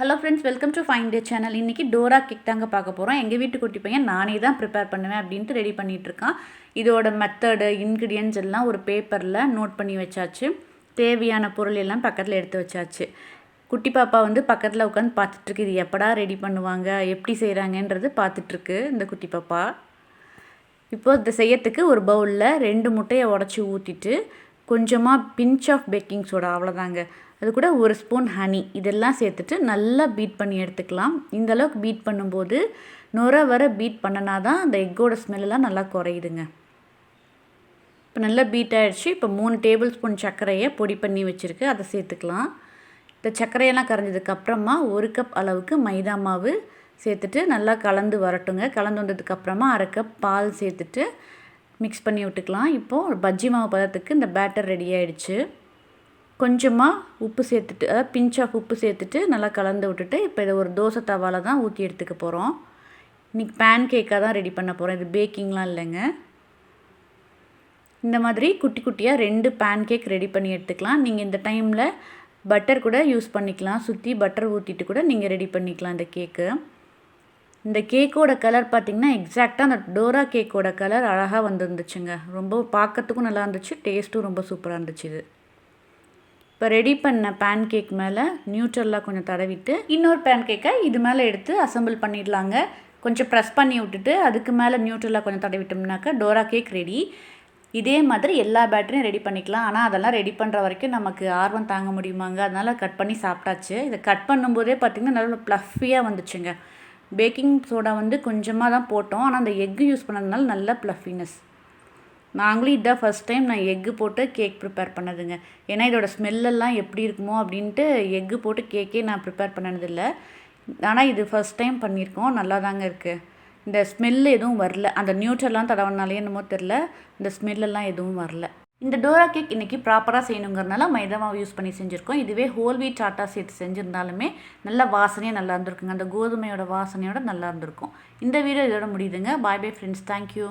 Hello friends welcome to fine day channel இன்றைக்கி Dora cake தாங்க பார்க்க போகிறோம் எங்கள் வீட்டு குட்டி பையன் நானே தான் ப்ரிப்பேர் பண்ணுவேன் அப்படின்ட்டு ரெடி பண்ணிகிட்ருக்கான் இதோட மெத்தடு இன்க்ரீடியன்ஸ் எல்லாம் ஒரு பேப்பரில் நோட் பண்ணி வச்சாச்சு. தேவையான பொருள் எல்லாம் பக்கத்தில் எடுத்து வச்சாச்சு. குட்டி பாப்பா வந்து பக்கத்தில் உட்காந்து பார்த்துட்ருக்கு இது எப்படா ரெடி பண்ணுவாங்க? எப்படி செய்கிறாங்கன்றது பார்த்துட்ருக்கு இந்த குட்டி பாப்பா. இப்போ இதை செய்யறதுக்கு ஒரு பவுலில் ரெண்டு முட்டையை உடச்சி ஊற்றிட்டு கொஞ்சமாக பிஞ்ச் ஆஃப் பேக்கிங் சோடா அவ்வளோதாங்க அது கூட ஒரு ஸ்பூன் ஹனி இதெல்லாம் சேர்த்துட்டு நல்லா பீட் பண்ணி எடுத்துக்கலாம். இந்த அளவுக்கு பீட் பண்ணும்போது நுர வர பீட் பண்ணனா தான் அந்த எக்கோட ஸ்மெல்லாம் நல்லா குறையுதுங்க. இப்போ நல்லா பீட் ஆகிடுச்சு இப்போ மூணு டேபிள் ஸ்பூன் சர்க்கரையை பொடி பண்ணி வச்சுருக்கு. அதை சேர்த்துக்கலாம். இந்த சர்க்கரையெல்லாம் கரைஞ்சதுக்கப்புறமா ஒரு கப் அளவுக்கு மைதா மாவு சேர்த்துட்டு நல்லா கலந்து வரட்டுங்க. கலந்து வந்ததுக்கப்புறமா அரை கப் பால் சேர்த்துட்டு மிக்ஸ் பண்ணி விட்டுக்கலாம். இப்போது பஜ்ஜி மாவு பதத்துக்கு இந்த பேட்டர் ரெடி ஆகிடுச்சு கொஞ்சமாக உப்பு சேர்த்துட்டு அதாவது பிஞ்ச் ஆஃப் உப்பு சேர்த்துட்டு நல்லா கலந்து விட்டுட்டு இப்போ இதை ஒரு தோசை தவாவில் தான் ஊற்றி எடுத்துக்க போகிறோம் இன்றைக்கி பேன் கேக்காக தான் ரெடி பண்ண போகிறோம் இது பேக்கிங்லாம் இல்லைங்க. இந்த மாதிரி குட்டி குட்டியாக ரெண்டு பேன் கேக் ரெடி பண்ணி எடுத்துக்கலாம். நீங்கள் இந்த டைமில் பட்டர் கூட யூஸ் பண்ணிக்கலாம். சுற்றி பட்டர் ஊற்றிட்டு கூட நீங்கள் ரெடி பண்ணிக்கலாம் இந்த கேக்கு இந்த கேக்கோட கலர் பார்த்திங்கன்னா எக்ஸாக்டாக அந்த டோரா கேக்கோட கலர் அழகாக வந்துருந்துச்சுங்க. ரொம்ப பார்க்கறதுக்கும் நல்லா இருந்துச்சு டேஸ்ட்டும் ரொம்ப சூப்பராக இருந்துச்சு இது. இப்போ ரெடி பண்ண பேன் கேக் மேலே நியூட்ரலாக கொஞ்சம் தடவிட்டு இன்னொரு பேன் கேக்கை இது மேலே எடுத்து அசம்பிள் பண்ணிடலாங்க. கொஞ்சம் ப்ரெஸ் பண்ணி விட்டுட்டு அதுக்கு மேலே நியூட்ரலாக கொஞ்சம் தடவிட்டோம்னாக்கா டோரா கேக் ரெடி இதே மாதிரி எல்லா பேட்டரியும் ரெடி பண்ணிக்கலாம். ஆனால் அதெல்லாம் ரெடி பண்ணுற வரைக்கும் நமக்கு ஆர்வம் தாங்க முடியுமாங்க. அதனால் கட் பண்ணி சாப்பிட்டாச்சு. இதை கட் பண்ணும்போதே பார்த்திங்கன்னா நல்லா ப்ளஃபியாக வந்துச்சுங்க. பேக்கிங் சோடா வந்து கொஞ்சமாக தான் போட்டோம். ஆனால் அந்த எக்கு யூஸ் பண்ணதுனால நல்ல ப்ளஃபினஸ் நாங்களும் இதான் ஃபஸ்ட் டைம் நான் எக்கு போட்டு கேக் ப்ரிப்பேர் பண்ணதுங்க. ஏன்னா இதோட ஸ்மெல்லெல்லாம் எப்படி இருக்குமோ அப்படின்ட்டு எக்கு போட்டு கேக்கே நான் ப்ரிப்பேர் பண்ணதில்லை. ஆனால் இது ஃபஸ்ட் டைம் பண்ணியிருக்கோம். நல்லா தாங்க இருக்குது இந்த ஸ்மெல் எதுவும் வரல. அந்த நியூட்ரல்லாம் தடவினாலே என்னமோ தெரில இந்த ஸ்மெல்லெல்லாம் எதுவும் வரல. இந்த டோரா கேக் இன்றைக்கி ப்ராப்பராக செய்யணுங்கிறனால மைதா மாவு யூஸ் பண்ணி செஞ்சுருக்கோம். இதுவே ஹோல் வீட் ஆட்டா சேர்த்து செஞ்சுருந்தாலுமே நல்ல வாசனையாக நல்லா இருந்திருக்குங்க. அந்த கோதுமையோட வாசனையோட நல்லா இருந்திருக்கும். இந்த வீடியோ இதோட முடியுதுங்க. Bye bye friends thank you